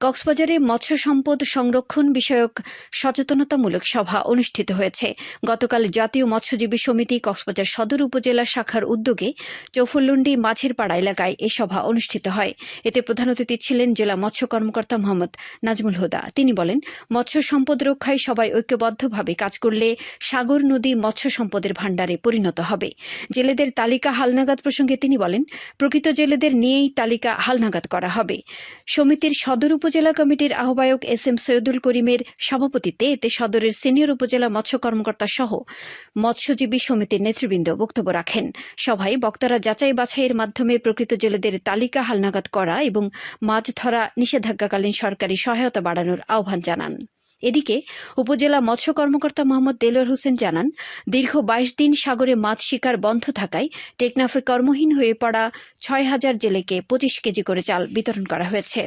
কক্সবাজারে মৎস্য সম্পদ সংরক্ষণ বিষয়ক সচেতনতামূলক সভা অনুষ্ঠিত হয়েছে। গতকাল জাতীয় মৎস্যজীবী সমিতি কক্সবাজার সদর উপজেলা শাখার উদ্যোগে চৌফুল্লুন্ডি মাঝের পাড়া এলাকায় এ সভা অনুষ্ঠিত হয়। এতে প্রধান অতিথি ছিলেন জেলা মৎস্য কর্মকর্তা মোহাম্মদ নাজমুল হুদা। তিনি বলেন, মৎস্য সম্পদ রক্ষায় সবাই ঐক্যবদ্ধভাবে কাজ করলে সাগর নদী মৎস্য সম্পদের ভাণ্ডারে পরিণত হবে। জেলেদের তালিকা হালনাগাদ প্রসঙ্গে তিনি বলেন, প্রকৃত জেলেদের নিয়েই তালিকা হালনাগাদ করা হবে। সমিতির সদর উপজেলা কমিটির আহ্বায়ক এস এম সৈয়দুল করিমের সভাপতিত্বে এতে সদরের সিনিয়র উপজেলা মৎস্য কর্মকর্তা সহ মৎস্যজীবী সমিতির নেতৃবৃন্দ বক্তব্য রাখেন। সভায় বক্তারা যাচাই বাছাইয়ের মাধ্যমে প্রকৃত জেলেদের তালিকা হালনাগাদ করা এবং মাছ ধরা নিষেধাজ্ঞাকালীন সরকারি সহায়তা বাড়ানোর আহ্বান জানান। এদিকে উপজেলা মৎস্য কর্মকর্তা মোহাম্মদ দেলোয়ার হোসেন জানান, দীর্ঘ বাইশ দিন সাগরে মাছ শিকার বন্ধ থাকায় টেকনাফে কর্মহীন হয়ে পড়া ছয় হাজার জেলেকে পঁচিশ কেজি করে চাল বিতরণ করা হয়েছে।